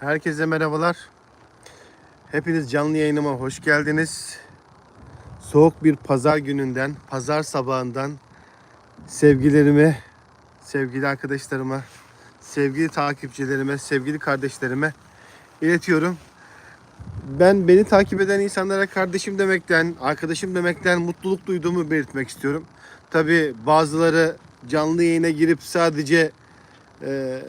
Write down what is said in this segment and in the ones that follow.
Herkese merhabalar. Hepiniz canlı yayınıma hoş geldiniz. Soğuk bir pazar gününden, pazar sabahından sevgilerime, sevgili arkadaşlarıma, sevgili takipçilerime, sevgili kardeşlerime iletiyorum. Ben beni takip eden insanlara kardeşim demekten, arkadaşım demekten mutluluk duyduğumu belirtmek istiyorum. Tabi bazıları canlı yayına girip sadece e,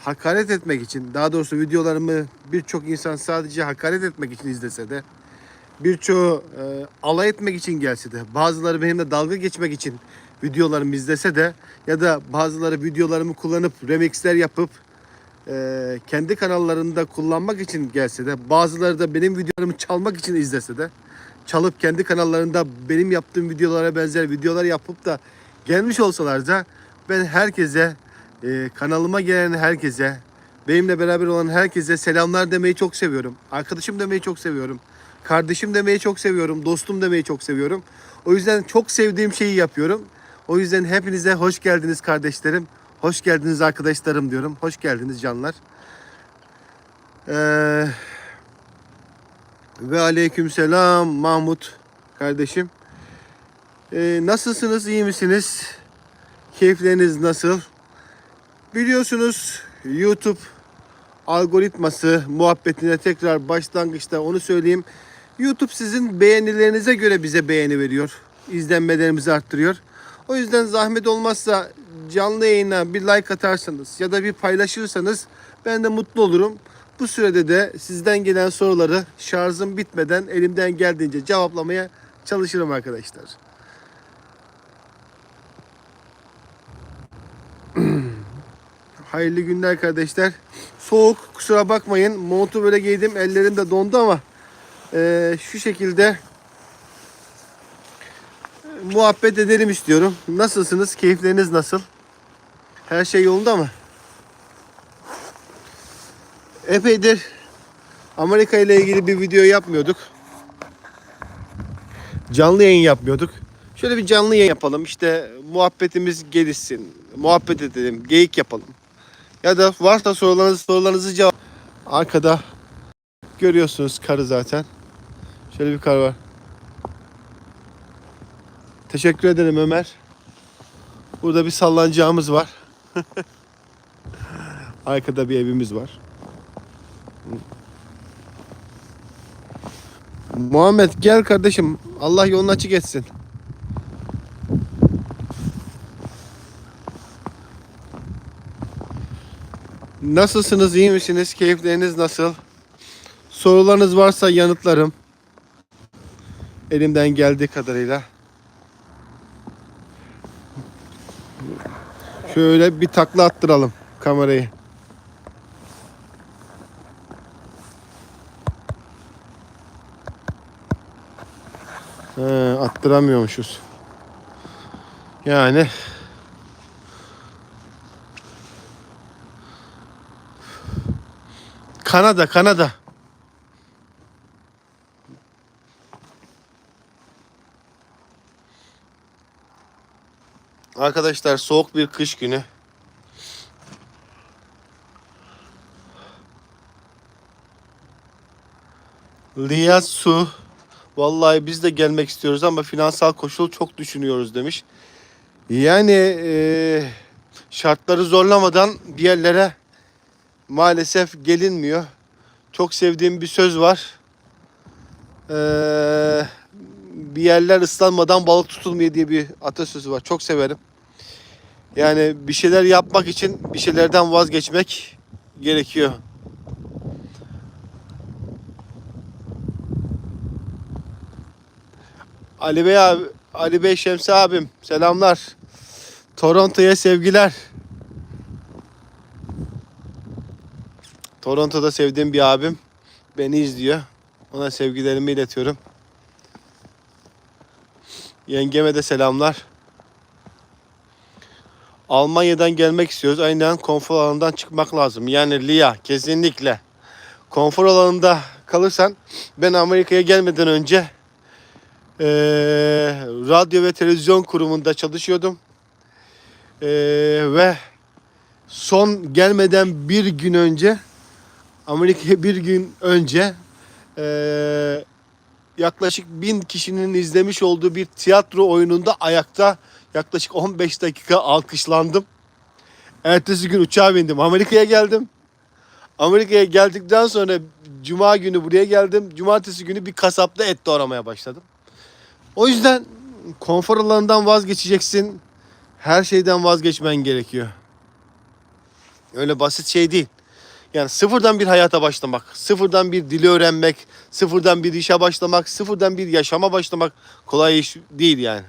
hakaret etmek için, daha doğrusu videolarımı birçok insan sadece hakaret etmek için izlese de, birçoğu e, alay etmek için gelse de, bazıları benimle dalga geçmek için videolarımı izlese de, ya da bazıları videolarımı kullanıp remixler yapıp e, kendi kanallarında kullanmak için gelse de, bazıları da benim videolarımı çalmak için izlese de, çalıp kendi kanallarında benim yaptığım videolara benzer videolar yapıp da gelmiş olsalar da ben herkese ee, kanalıma gelen herkese, benimle beraber olan herkese selamlar demeyi çok seviyorum. Arkadaşım demeyi çok seviyorum. Kardeşim demeyi çok seviyorum. Dostum demeyi çok seviyorum. O yüzden çok sevdiğim şeyi yapıyorum. O yüzden hepinize hoş geldiniz kardeşlerim. Hoş geldiniz arkadaşlarım diyorum. Hoş geldiniz canlar. Ee, ve aleykümselam Mahmut kardeşim. Ee, nasılsınız? iyi misiniz? Keyifleriniz nasıl? Biliyorsunuz YouTube algoritması muhabbetine tekrar başlangıçta onu söyleyeyim. YouTube sizin beğenilerinize göre bize beğeni veriyor. İzlenmelerimizi arttırıyor. O yüzden zahmet olmazsa canlı yayına bir like atarsanız ya da bir paylaşırsanız ben de mutlu olurum. Bu sürede de sizden gelen soruları şarjım bitmeden elimden geldiğince cevaplamaya çalışırım arkadaşlar. Hayırlı günler kardeşler. Soğuk kusura bakmayın. Montu böyle giydim. Ellerim de dondu ama eee, şu şekilde e, muhabbet edelim istiyorum. Nasılsınız? Keyifleriniz nasıl? Her şey yolunda mı? Epeydir Amerika ile ilgili bir video yapmıyorduk. Canlı yayın yapmıyorduk. Şöyle bir canlı yayın yapalım. İşte muhabbetimiz gelişsin. Muhabbet edelim. Geyik yapalım. Ya da varsa sorularınızı sorularınızı cevap. Arkada görüyorsunuz karı zaten. Şöyle bir kar var. Teşekkür ederim Ömer. Burada bir sallancağımız var. Arkada bir evimiz var. Muhammed gel kardeşim. Allah yolunu açık etsin. Nasılsınız? iyi misiniz? Keyifleriniz nasıl? Sorularınız varsa yanıtlarım. Elimden geldiği kadarıyla. Şöyle bir takla attıralım kamerayı. He, attıramıyormuşuz. Yani Kanada, Kanada. Arkadaşlar soğuk bir kış günü. Liyasu Vallahi biz de gelmek istiyoruz ama finansal koşul çok düşünüyoruz demiş. Yani eee, şartları zorlamadan bir yerlere maalesef gelinmiyor. Çok sevdiğim bir söz var. Ee, bir yerler ıslanmadan balık tutulmuyor diye bir atasözü var. Çok severim. Yani bir şeyler yapmak için bir şeylerden vazgeçmek gerekiyor. Ali Bey abi, Ali Bey Şemsi abim selamlar. Toronto'ya sevgiler. Toronto'da sevdiğim bir abim beni izliyor. Ona sevgilerimi iletiyorum. Yengeme de selamlar. Almanya'dan gelmek istiyoruz. Aynen konfor alanından çıkmak lazım. Yani Lia kesinlikle. Konfor alanında kalırsan ben Amerika'ya gelmeden önce eee, radyo ve televizyon kurumunda çalışıyordum. Eee, ve son gelmeden bir gün önce Amerika'ya bir gün önce eee, yaklaşık bin kişinin izlemiş olduğu bir tiyatro oyununda ayakta yaklaşık 15 dakika alkışlandım. Ertesi gün uçağa bindim. Amerika'ya geldim. Amerika'ya geldikten sonra cuma günü buraya geldim. Cumartesi günü bir kasapta et doğramaya başladım. O yüzden konfor alanından vazgeçeceksin. Her şeyden vazgeçmen gerekiyor. Öyle basit şey değil. Yani sıfırdan bir hayata başlamak, sıfırdan bir dili öğrenmek, sıfırdan bir işe başlamak, sıfırdan bir yaşama başlamak kolay iş değil yani.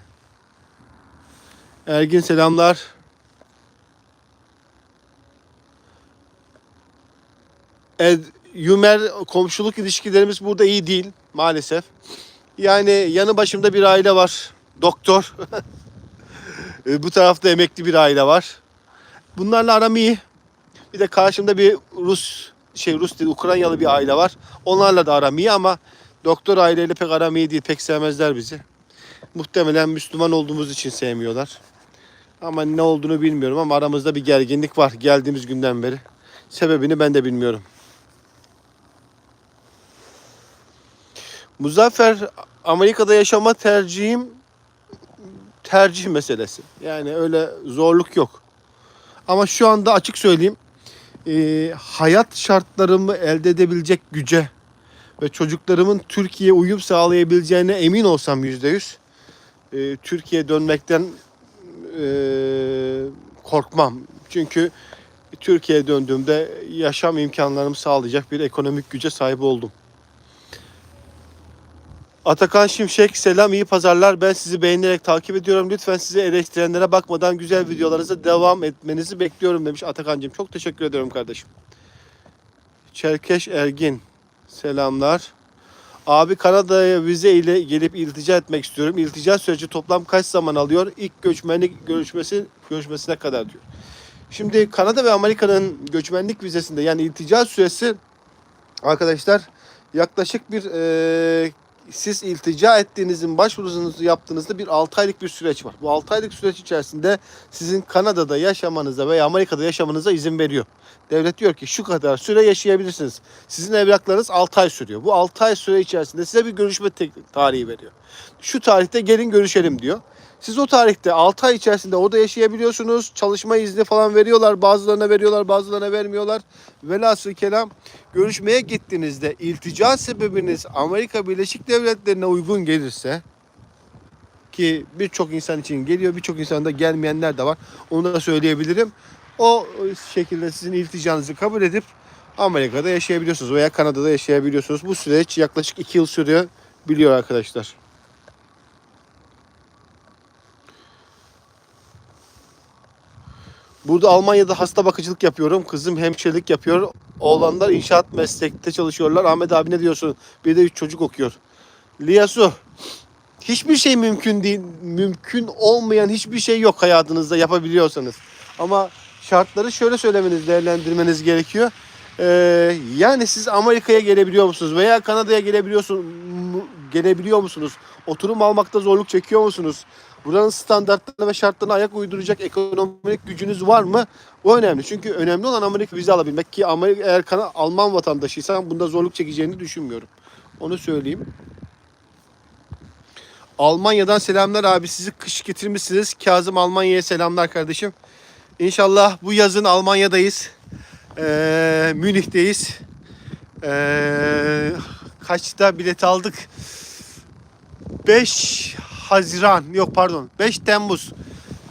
Ergin selamlar. Ed, Yümer komşuluk ilişkilerimiz burada iyi değil maalesef. Yani yanı başımda bir aile var. Doktor. E, Bu tarafta emekli bir aile var. Bunlarla aram iyi. Bir de karşımda bir Rus şey Rus değil Ukraynalı bir aile var. Onlarla da aram iyi ama doktor aileyle pek aram iyi değil. Pek sevmezler bizi. Muhtemelen Müslüman olduğumuz için sevmiyorlar. Ama ne olduğunu bilmiyorum ama aramızda bir gerginlik var geldiğimiz günden beri. Sebebini ben de bilmiyorum. Muzaffer Amerika'da yaşama tercihim tercih meselesi. Yani öyle zorluk yok. Ama şu anda açık söyleyeyim e, hayat şartlarımı elde edebilecek güce ve çocuklarımın Türkiye'ye uyum sağlayabileceğine emin olsam yüzde yüz e, Türkiye'ye dönmekten e, korkmam. Çünkü Türkiye'ye döndüğümde yaşam imkanlarımı sağlayacak bir ekonomik güce sahip oldum. Atakan Şimşek selam iyi pazarlar. Ben sizi beğenerek takip ediyorum. Lütfen sizi eleştirenlere bakmadan güzel videolarınıza devam etmenizi bekliyorum demiş Atakan'cığım. Çok teşekkür ediyorum kardeşim. Çerkeş Ergin selamlar. Abi Kanada'ya vize ile gelip iltica etmek istiyorum. İltica süreci toplam kaç zaman alıyor? İlk göçmenlik görüşmesi görüşmesine kadar diyor. Şimdi Kanada ve Amerika'nın göçmenlik vizesinde yani iltica süresi arkadaşlar yaklaşık bir eee siz iltica ettiğinizin başvurunuzu yaptığınızda bir 6 aylık bir süreç var. Bu 6 aylık süreç içerisinde sizin Kanada'da yaşamanıza veya Amerika'da yaşamanıza izin veriyor. Devlet diyor ki şu kadar süre yaşayabilirsiniz. Sizin evraklarınız 6 ay sürüyor. Bu 6 ay süre içerisinde size bir görüşme tarihi veriyor. Şu tarihte gelin görüşelim diyor. Siz o tarihte 6 ay içerisinde orada yaşayabiliyorsunuz. Çalışma izni falan veriyorlar. Bazılarına veriyorlar, bazılarına vermiyorlar. Velhasıl kelam görüşmeye gittiğinizde iltica sebebiniz Amerika Birleşik Devletleri'ne uygun gelirse ki birçok insan için geliyor, birçok insan da gelmeyenler de var. Onu da söyleyebilirim. O şekilde sizin ilticanızı kabul edip Amerika'da yaşayabiliyorsunuz veya Kanada'da yaşayabiliyorsunuz. Bu süreç yaklaşık 2 yıl sürüyor biliyor arkadaşlar. Burada Almanya'da hasta bakıcılık yapıyorum. Kızım hemşirelik yapıyor. Oğlanlar inşaat meslekte çalışıyorlar. Ahmet abi ne diyorsun? Bir de üç çocuk okuyor. Liyasu, hiçbir şey mümkün değil. Mümkün olmayan hiçbir şey yok hayatınızda yapabiliyorsanız. Ama şartları şöyle söylemeniz, değerlendirmeniz gerekiyor. Ee, yani siz Amerika'ya gelebiliyor musunuz veya Kanada'ya gelebiliyorsun gelebiliyor musunuz? Oturum almakta zorluk çekiyor musunuz? Buranın standartlarına ve şartlarına ayak uyduracak ekonomik gücünüz var mı? O önemli. Çünkü önemli olan Amerika vize alabilmek ki Amerika eğer kana Alman vatandaşıysan bunda zorluk çekeceğini düşünmüyorum. Onu söyleyeyim. Almanya'dan selamlar abi. Sizi kış getirmişsiniz. Kazım Almanya'ya selamlar kardeşim. İnşallah bu yazın Almanya'dayız. Ee, Münih'teyiz. Ee, kaçta bilet aldık? 5 Haziran yok pardon 5 Temmuz.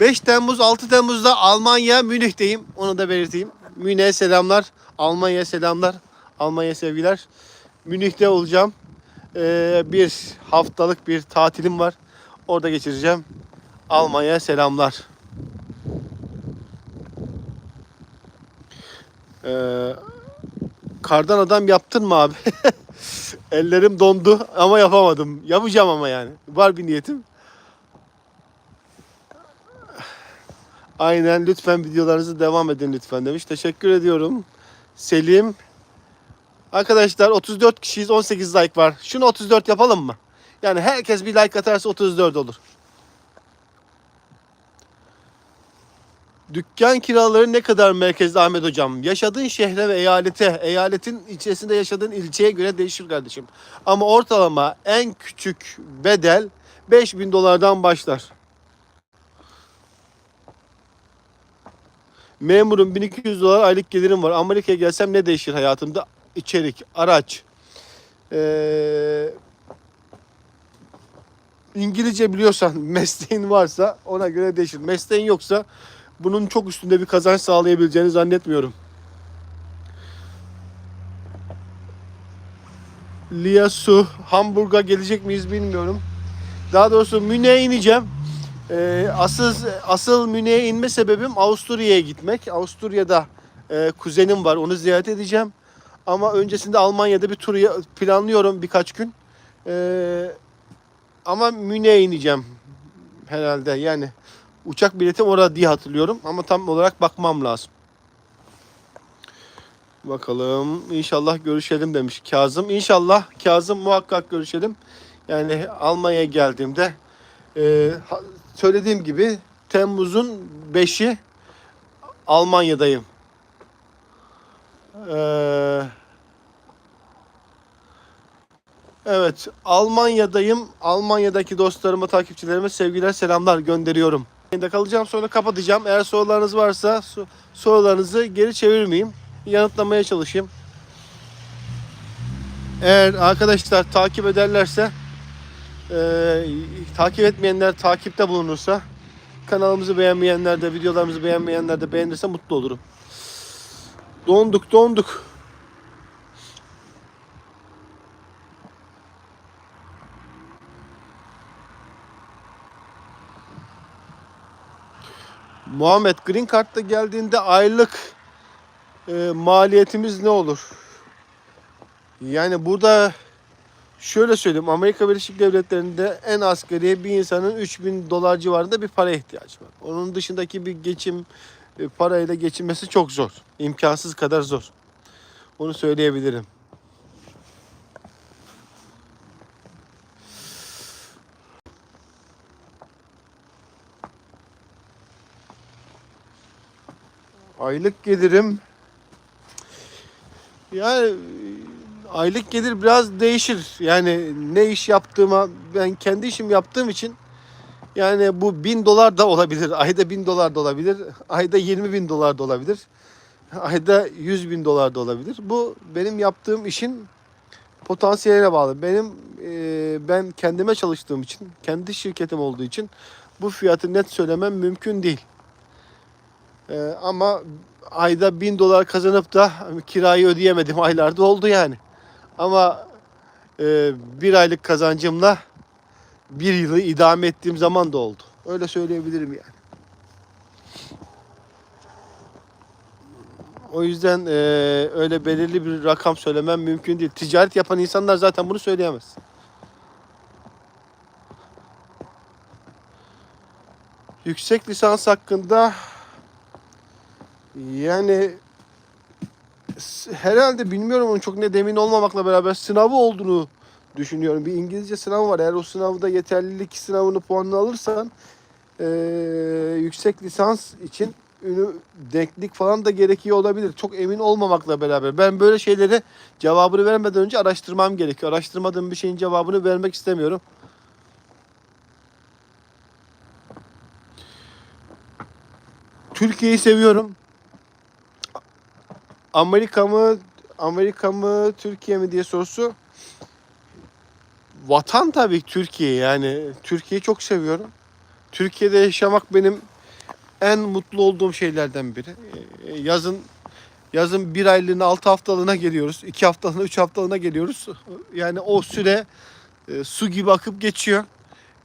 5 Temmuz 6 Temmuz'da Almanya Münih'teyim onu da belirteyim. Münih'e selamlar Almanya'ya selamlar Almanya sevgiler. Münih'te olacağım. Ee, bir haftalık bir tatilim var orada geçireceğim. Almanya'ya selamlar. Ee, kardan adam yaptın mı abi Ellerim dondu ama yapamadım. Yapacağım ama yani. Var bir niyetim. Aynen lütfen videolarınızı devam edin lütfen demiş. Teşekkür ediyorum. Selim. Arkadaşlar 34 kişiyiz 18 like var. Şunu 34 yapalım mı? Yani herkes bir like atarsa 34 olur. Dükkan kiraları ne kadar merkezde Ahmet Hocam? Yaşadığın şehre ve eyalete, eyaletin içerisinde yaşadığın ilçeye göre değişir kardeşim. Ama ortalama en küçük bedel 5000 dolardan başlar. Memurum 1200 dolar aylık gelirim var. Amerika'ya gelsem ne değişir hayatımda? İçerik, araç. Ee, İngilizce biliyorsan, mesleğin varsa ona göre değişir. Mesleğin yoksa bunun çok üstünde bir kazanç sağlayabileceğini zannetmiyorum. Liasu, Hamburg'a gelecek miyiz bilmiyorum. Daha doğrusu Münih'e ineceğim. Ee, asıl asıl Münih'e inme sebebim Avusturya'ya gitmek. Avusturya'da e, kuzenim var, onu ziyaret edeceğim. Ama öncesinde Almanya'da bir tur planlıyorum birkaç gün. Ee, ama Münih'e ineceğim herhalde. Yani uçak biletim orada diye hatırlıyorum ama tam olarak bakmam lazım. Bakalım inşallah görüşelim demiş Kazım. İnşallah Kazım muhakkak görüşelim. Yani Almanya'ya geldiğimde e, söylediğim gibi Temmuz'un 5'i Almanya'dayım. Eee Evet, Almanya'dayım. Almanya'daki dostlarıma, takipçilerime sevgiler, selamlar gönderiyorum. Yayında kalacağım sonra kapatacağım. Eğer sorularınız varsa so- sorularınızı geri çevirmeyeyim. Yanıtlamaya çalışayım. Eğer arkadaşlar takip ederlerse eee, takip etmeyenler takipte bulunursa kanalımızı beğenmeyenler de videolarımızı beğenmeyenler de beğenirse mutlu olurum. Donduk donduk. Muhammed Green Card'da geldiğinde aylık e, maliyetimiz ne olur? Yani burada şöyle söyleyeyim Amerika Birleşik Devletleri'nde en asgari bir insanın 3000 dolar civarında bir para ihtiyacı var. Onun dışındaki bir geçim e, parayla geçinmesi çok zor. İmkansız kadar zor. Onu söyleyebilirim. Aylık gelirim yani aylık gelir biraz değişir. Yani ne iş yaptığıma ben kendi işim yaptığım için yani bu bin dolar da olabilir. Ayda bin dolar da olabilir. Ayda 20 bin dolar da olabilir. Ayda 100 bin dolar da olabilir. Bu benim yaptığım işin potansiyeline bağlı. Benim e, ben kendime çalıştığım için, kendi şirketim olduğu için bu fiyatı net söylemem mümkün değil. E, ama ayda bin dolar kazanıp da kirayı ödeyemedim aylarda oldu yani. Ama e, bir aylık kazancımla bir yılı idame ettiğim zaman da oldu. Öyle söyleyebilirim yani. O yüzden e, öyle belirli bir rakam söylemem mümkün değil. Ticaret yapan insanlar zaten bunu söyleyemez. Yüksek lisans hakkında yani herhalde bilmiyorum onu çok net emin olmamakla beraber sınavı olduğunu düşünüyorum. Bir İngilizce sınavı var. Eğer o sınavda yeterlilik sınavını puanını alırsan eee, yüksek lisans için ünü, denklik falan da gerekiyor olabilir. Çok emin olmamakla beraber. Ben böyle şeyleri cevabını vermeden önce araştırmam gerekiyor. Araştırmadığım bir şeyin cevabını vermek istemiyorum. Türkiye'yi seviyorum. Amerika mı Amerika mı Türkiye mi diye sorusu vatan tabii Türkiye yani Türkiye'yi çok seviyorum. Türkiye'de yaşamak benim en mutlu olduğum şeylerden biri. Ee, Yazın yazın bir aylığına altı haftalığına geliyoruz. iki haftalığına üç haftalığına geliyoruz. Yani o süre e, su gibi akıp geçiyor.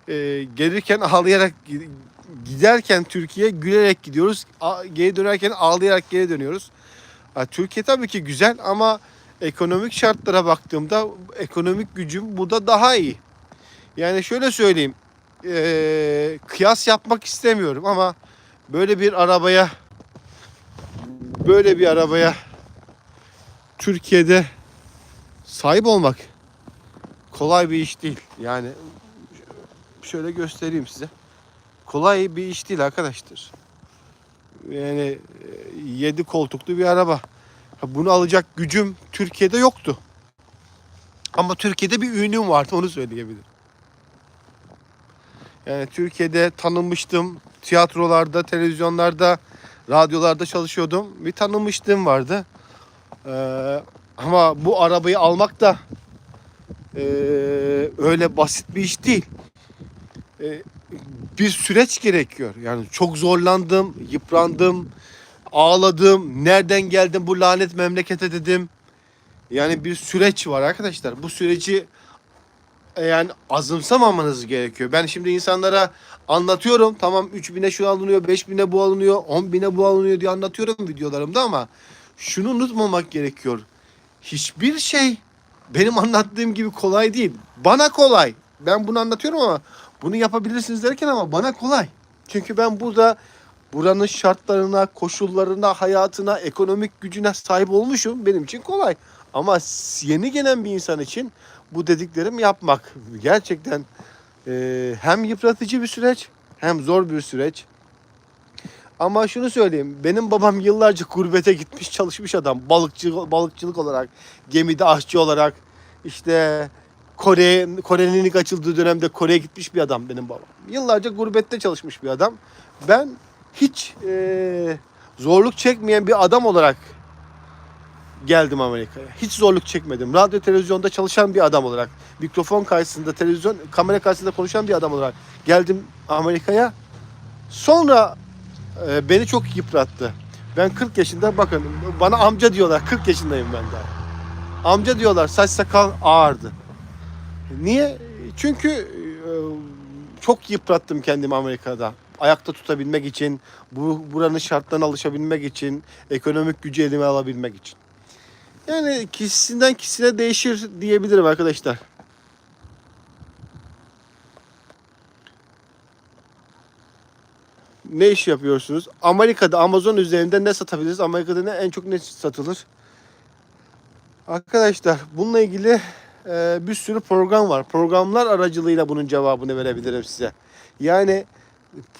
E, gelirken ağlayarak gi- giderken Türkiye gülerek gidiyoruz. A- Geri dönerken ağlayarak geri dönüyoruz. Türkiye tabii ki güzel ama ekonomik şartlara baktığımda ekonomik gücüm burada daha iyi. Yani şöyle söyleyeyim. eee, kıyas yapmak istemiyorum ama böyle bir arabaya böyle bir arabaya Türkiye'de sahip olmak kolay bir iş değil. Yani şöyle göstereyim size. Kolay bir iş değil arkadaşlar. Yani 7 koltuklu bir araba. Bunu alacak gücüm Türkiye'de yoktu. Ama Türkiye'de bir ünüm vardı onu söyleyebilirim. Yani Türkiye'de tanınmıştım. Tiyatrolarda, televizyonlarda, radyolarda çalışıyordum. Bir tanınmışlığım vardı. Ee, ama bu arabayı almak da ee, öyle basit bir iş değil. Ee, bir süreç gerekiyor. Yani çok zorlandım, yıprandım, ağladım. Nereden geldim bu lanet memlekete dedim. Yani bir süreç var arkadaşlar. Bu süreci e, yani azımsamamanız gerekiyor. Ben şimdi insanlara anlatıyorum. Tamam 3000'e şu alınıyor, 5000'e bu alınıyor, 10.000'e bu alınıyor diye anlatıyorum videolarımda ama şunu unutmamak gerekiyor. Hiçbir şey benim anlattığım gibi kolay değil. Bana kolay. Ben bunu anlatıyorum ama bunu yapabilirsiniz derken ama bana kolay. Çünkü ben burada buranın şartlarına, koşullarına, hayatına, ekonomik gücüne sahip olmuşum. Benim için kolay. Ama yeni gelen bir insan için bu dediklerim yapmak gerçekten e, hem yıpratıcı bir süreç hem zor bir süreç. Ama şunu söyleyeyim. Benim babam yıllarca gurbete gitmiş çalışmış adam. Balıkçı, balıkçılık olarak, gemide aşçı olarak işte Kore Kore'nin ilk açıldığı dönemde Kore'ye gitmiş bir adam benim babam. Yıllarca gurbette çalışmış bir adam. Ben hiç e, zorluk çekmeyen bir adam olarak geldim Amerika'ya. Hiç zorluk çekmedim. Radyo televizyonda çalışan bir adam olarak, mikrofon karşısında, televizyon kamera karşısında konuşan bir adam olarak geldim Amerika'ya. Sonra e, beni çok yıprattı. Ben 40 yaşında bakın bana amca diyorlar. 40 yaşındayım ben daha. Amca diyorlar saç sakal ağardı. Niye? Çünkü e, çok yıprattım kendimi Amerika'da. Ayakta tutabilmek için, bu buranın şartlarına alışabilmek için, ekonomik gücü elime alabilmek için. Yani kişisinden kişisine değişir diyebilirim arkadaşlar. Ne iş yapıyorsunuz? Amerika'da Amazon üzerinde ne satabiliriz? Amerika'da ne en çok ne satılır? Arkadaşlar bununla ilgili e, bir sürü program var. Programlar aracılığıyla bunun cevabını verebilirim size. Yani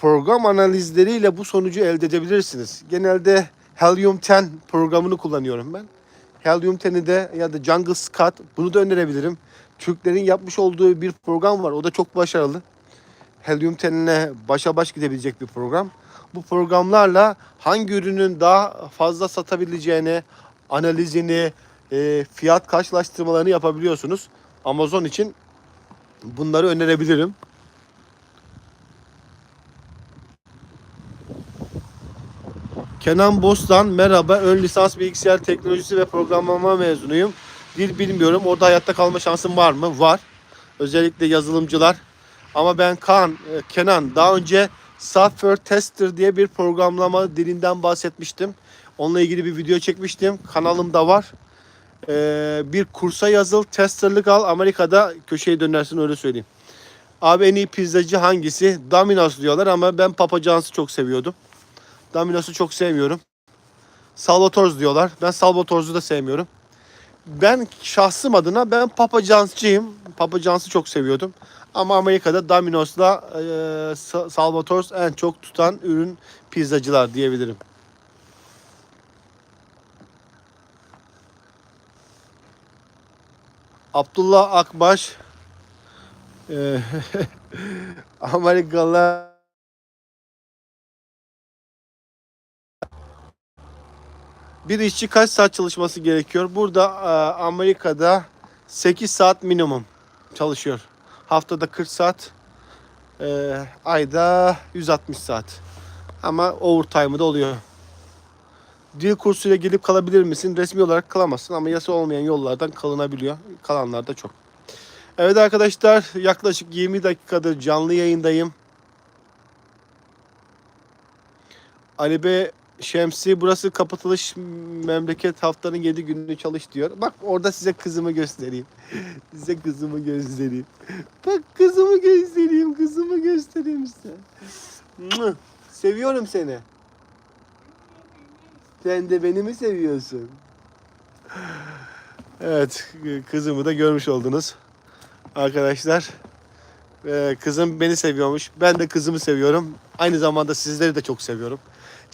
program analizleriyle bu sonucu elde edebilirsiniz. Genelde Helium 10 programını kullanıyorum ben. Helium 10'i de ya da Jungle Scout bunu da önerebilirim. Türklerin yapmış olduğu bir program var. O da çok başarılı. Helium 10'le başa baş gidebilecek bir program. Bu programlarla hangi ürünün daha fazla satabileceğini, analizini, e, fiyat karşılaştırmalarını yapabiliyorsunuz. Amazon için bunları önerebilirim. Kenan Bostan merhaba. Ön lisans bilgisayar teknolojisi ve programlama mezunuyum. Dil bilmiyorum. Orada hayatta kalma şansım var mı? Var. Özellikle yazılımcılar. Ama ben Kaan, e, Kenan daha önce Software Tester diye bir programlama dilinden bahsetmiştim. Onunla ilgili bir video çekmiştim. Kanalımda var. Ee, bir kursa yazıl, testerlık al. Amerika'da köşeye dönersin öyle söyleyeyim. Abi en iyi pizzacı hangisi? Domino's diyorlar ama ben Papa John's'ı çok seviyordum. Domino's'u çok sevmiyorum. Salvatore's diyorlar. Ben Salvatore's'u da sevmiyorum. Ben şahsım adına ben Papa John's'cıyım. Papa John's'ı çok seviyordum. Ama Amerika'da Domino's'la e, Sa- Salvatore's en çok tutan ürün pizzacılar diyebilirim. Abdullah Akbaş e, Amerikalılar Bir işçi kaç saat çalışması gerekiyor? Burada e, Amerika'da 8 saat minimum çalışıyor. Haftada 40 saat, e, ayda 160 saat. Ama overtime'ı da oluyor. Dil kursuyla gelip kalabilir misin? Resmi olarak kalamazsın ama yasa olmayan yollardan kalınabiliyor. Kalanlar da çok. Evet arkadaşlar yaklaşık 20 dakikadır canlı yayındayım. Ali Bey Şemsi burası kapatılış memleket haftanın 7 gününü çalış diyor. Bak orada size kızımı göstereyim. size kızımı göstereyim. Bak kızımı göstereyim, kızımı göstereyim size. Seviyorum seni. Sen de beni mi seviyorsun? Evet, kızımı da görmüş oldunuz. Arkadaşlar, Ee, kızım beni seviyormuş. Ben de kızımı seviyorum. Aynı zamanda sizleri de çok seviyorum.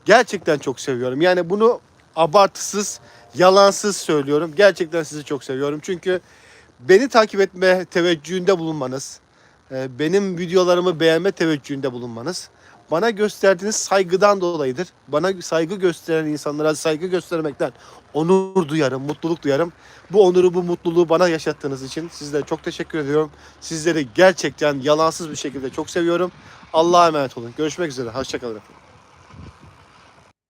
Gerçekten çok seviyorum. Yani bunu abartısız, yalansız söylüyorum. Gerçekten sizi çok seviyorum. Çünkü beni takip etme teveccühünde bulunmanız, e, benim videolarımı beğenme teveccühünde bulunmanız bana gösterdiğiniz saygıdan dolayıdır. Bana saygı gösteren insanlara saygı göstermekten onur duyarım, mutluluk duyarım. Bu onuru, bu mutluluğu bana yaşattığınız için sizlere çok teşekkür ediyorum. Sizleri gerçekten yalansız bir şekilde çok seviyorum. Allah'a emanet olun. Görüşmek üzere. Hoşçakalın efendim.